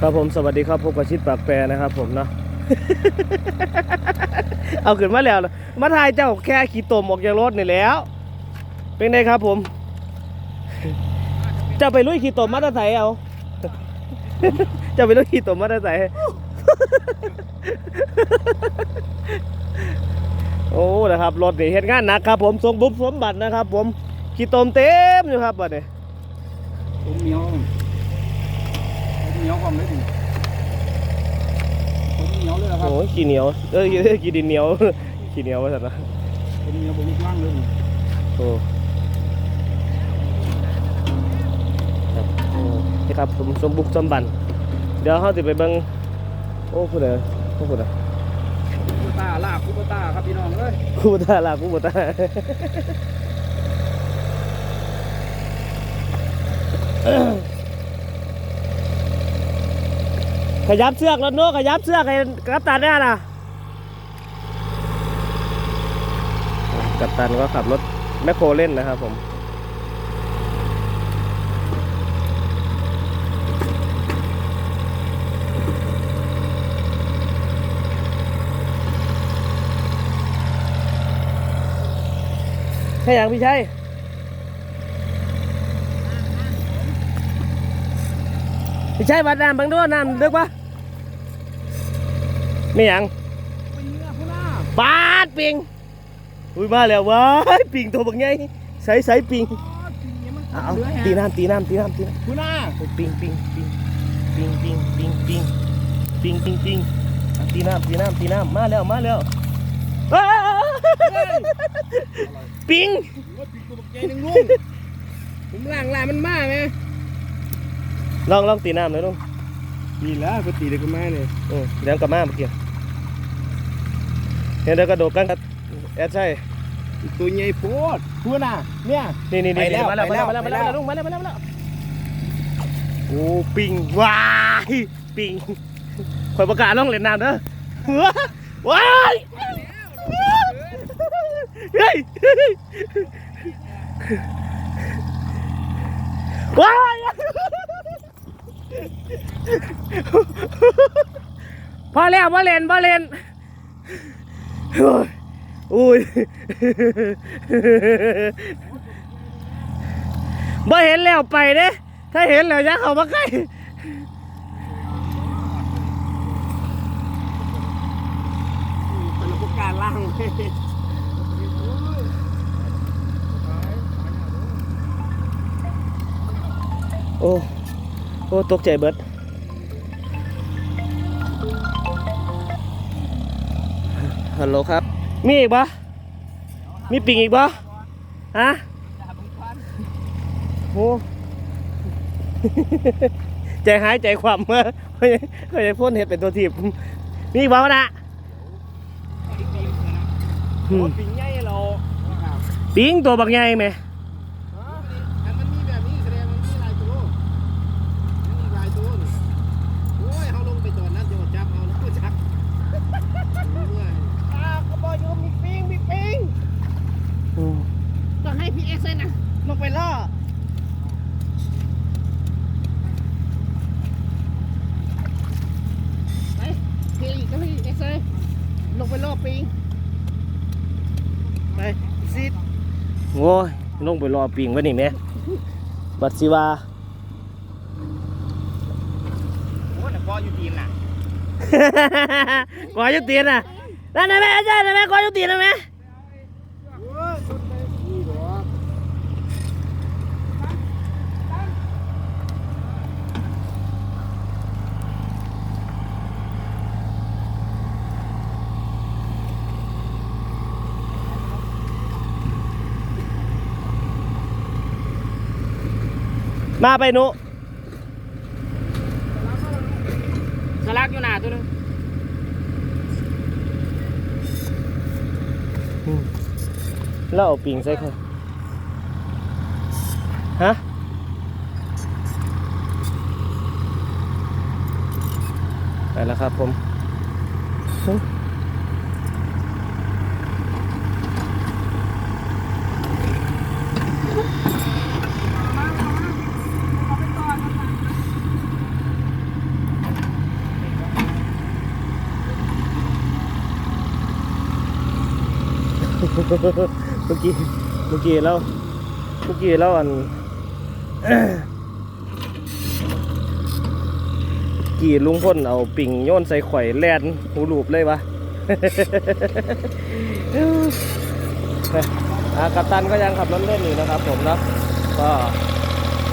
ครับผมสวัสดีครับพบกับชิดปากแปรนะครับผมเนาะ เอาขึ้นมาแล้วนะมาถ่ายเจ้าแค่ขี่ตมออกจากรถนี่แหล้ว เป็นไงครับผมเจะไปลุยขี่ตมมาตาไสเอาเจะไปลุยขี่ตมมาตาไสโอ้นะครับรถนี่เห็นงานหนักครับผมทรงบุบสมบัตินะครับ ผมขี่ตมเต็มอยู่ครับบัดนี้ผมเหนียวผมเห นียวความเลยดิผมเหนียวเลยนะครับโอ้ยขี้เหนียว เอ้ยขี้ดินเหนียว ขี้เหนียวว่าสันนะผมเหนียวผมลุกล่างเลยดิโอ้ครับโอ้นี่ครับผมสมบุกสมบัน เดี๋ยวเขาจะไปเบิ่งโอ้พูดเลยโอ้พูดเลยคูตาลาบคูตาครับพี่น้องเอ้ยกูตาลากูบ่ตา ขยับเสือกแล้วโน้ขยับเสือกให้กัปตันเนี่ยนะกัปตันก็ขับรถแมคโครเล่นนะครับผมใช่ยังพี่ชัย พี่ชัยวัดน้ำบางด้วยน้ำลึกปะไม่ยังเป็นเนื้อผู้หน้าปาดปิงอุ้ยมาแล้วว้ายปิงตัวบักใหญ่ใส่ใส่ปิงอ๋อทีนี้มันเอาเหลือตีแฮะน้ำตีน้ำตีน้ำตีน้ผู้หน้าำปิงปิงปิงปิงปิงปิงปิงปิงปิงปิงอะตีน้ำตีน้ำตีน้ำมาแล้วมาแล้วอ้าวปิงว่าปีกตัวบักใหญ่หนึ่งลุงผมล่างลายมันมาไหม ลองลองตีน้ำหน่อยลุงนี่แหละปกติเด็กก็มาเนี่ยเออเดี๋ยวกลับมาเมื่อกี้เห็นเดี๋ยวกระโดดกันครับแอดใช่ตัวใหญ่โพดผู้หน้าเนี่ยนี่นี่นี่ไปแล้วมาแล้วไปมาแล้แล้ววมาแล้วไปมาแล้แล้ววลุงมาแล้วมาแล้วมาแล้วโอ้ปิงว้ายปิงคอยประกาศลงเล่นน้ำเด้อว้ายเฮ้ยว้าย พอแล้วพอเล่นพอเล่นอุ้ยบ่เห็นแล้วไปเด้ถ้าเห็นแล้วยักเข้ามาใกล้การล่างโอ้ อ้ตกใจเบิดฮัลโหลครับ มีอีกปะมีปิงอีกปะฮะโอ้ใจหายใจความเมื่อเขาจะพ่นเห็ดเป็นตัวทีบมีอีกปะนะปิงใหญ่เราปิงตัวบักใหญ่ไหม อันมันมีแบบนี้แสดงมันมีลายตัวมันมีลายตัวนี่โอ้ยเขาลงไปตอนนั้นจะมาจับเอาแล้วก็จับตาก็บอกอยู่มีปิงมีปิง อืม ต้องให้พี่เอ็กซ์นะลงไปล่อไปพี่ก็พี่ เอ็กซ์ลงไปล่อปิงไปซิดโอ้ยลงไปรอปิงไว้นี่แม่บัดสิว่าโอ้แต่พออยู่ทีมน่ะ กอยุตีนน่ะนั่นนะแม่ใช่นะแม่กอยุตีนนะแม่ โอ้ยสุดเลยนี่หรอ มาไปหนุสลักอยู่หน้าตัวนึงแล้วเอาปิงใส่ค่ะฮะไปแล้วครับผม เมื่อกี้เมื่อกี้แล้วเมื่อกี้แล้วอันกี่ลุงพ่นเอาปิ่งโยนใส่ข่อยแลนหูรูปเลยวะอากัปตันก็ยังขับรถเล่นอยู่นะครับ ผมเนาะก็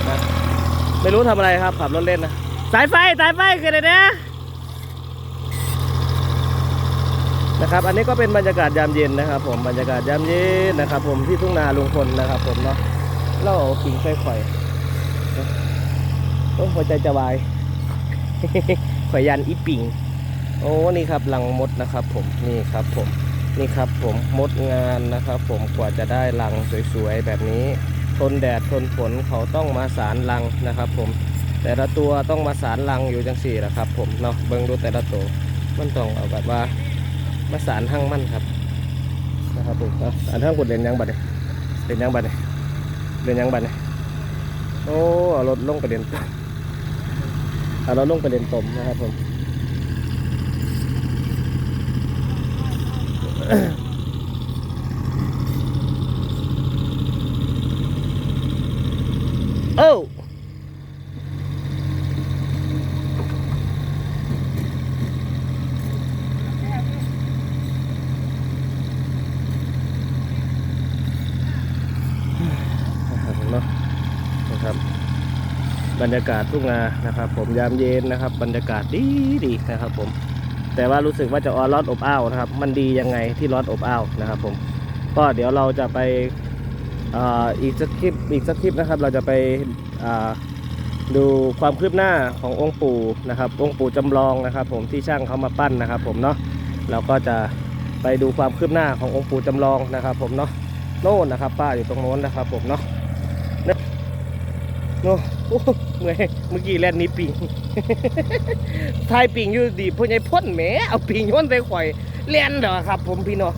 นะไม่รู้ทำอะไรครับขับรถเล่นนะสายไฟสายไฟคืออะไรนะ นะครับ อันนี้ก็เป็นบรรยากาศยามเย็นนะครับ ผมบรรยากาศยามเย็นนะครับ ผมที่ทุ่งนาลุงพลนะครับ ผมเนาะเล่าปิงใส่ข่อยโอ้หัวใจจะวายข่อยยันอีปิงโอ้นี่ครับลังมดนะครับ ผมนี่ครับผมนี่ครับผมมดงานนะครับ ผมกว่าจะได้ลังสวยๆแบบนี้ทนแดดทนฝนเขาต้องมาสารลังนะครับ ผม แต่ละตัวต้องมาสารลังอยู่จังสี่นะครับ ผมเนาะเบิ่งดูแต่ละตัวมันต้องเอาแบบว่า มาสารหั่งมันครับนะครับผมอันทั้งกดเลนยังบัดเนี่ยเลนยังบัดเนี่ยเลนยังบัดเลยโอ้เอารถลงไปเด็นตมเอารถลงไปเด็นตมนะครับผม โอ้นะครับเนาะนะครับบ รรยากาศทุ่งนานะครับ ผมยามเย็นนะครับ บรรยากาศดีดีนะครับ ผม แต่ว่ารู้สึกว่าจะออนร้อนอบอ้าวนะครับ มันดียังไงที่ร้อนอบอ้าวนะครับ ผม ก็เดี๋ยวเราจะไปอีกสักคลิปอีกสักคลิปนะครับ เราจะไปดูความคืบหน้าขององค์ปู่นะครับ องค์ปู่จำลองนะครับ ผมที่ช่างเขามาปั้นนะครับ ผมเนาะเราก็จะไปดูความคืบหน้าขององค์ปู่จำลองนะครับ ผมเนาะโน่นนะครับ ป้าอยู่ตรงโน้นนะครับ ผมเนาะ เนี่ยโอ้เมื่อเมื่อกี้แล่นนี้ปิงทายปิงอยู่ดีพ่อใหญ่พ่นแหมเอาปิงย้อนใส่ข่อยเล่นเด้อครับ ผมพี่น้อง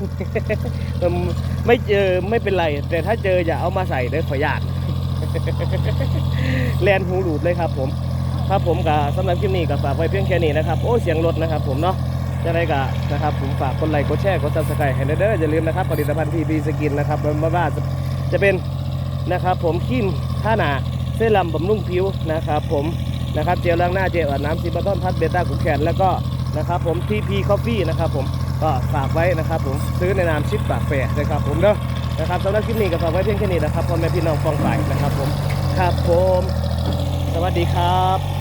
ไม่เจอไม่เป็นไร แต่ถ้าเจออย่าเอามาใส่เด้อขอญาตแลนหูหลูดเลยครับ ผมครับผมกับสำหรับคลิปนี้ก็ฝากไว้เพียงแค่นี้นะครับโอ้เสียงรถนะครับ ผมเนาะจะได้กับนะครับผมฝากกดไลค์กดแชร์กดซับสไครต์ให้เด้ออย่าลืมนะครับผลิตภัณฑ์ทีบีสกินนะครับไม่ว่าจะจะเป็นนะครับ ผมคิมท่าหนา เซรั่มบำรุงผิวนะครับผมนะครับเจลล้างหน้าเจลอาบน้ำซิมบาตอนพัดเบต้ากลุ่มแขนแล้วก็นะครับผมทีพีคอฟฟี่นะครับผมก็ฝากไว้นะครับผมซื้อในนามชิปปากแฝดนะครับผมเด้อนะครับสำหรับคลิปนี้ก็ฝากไว้เพียงแค่นี้นะครับพ่อแม่พี่น้องฟองไปนะครับผมครับผม สวัสดีครับ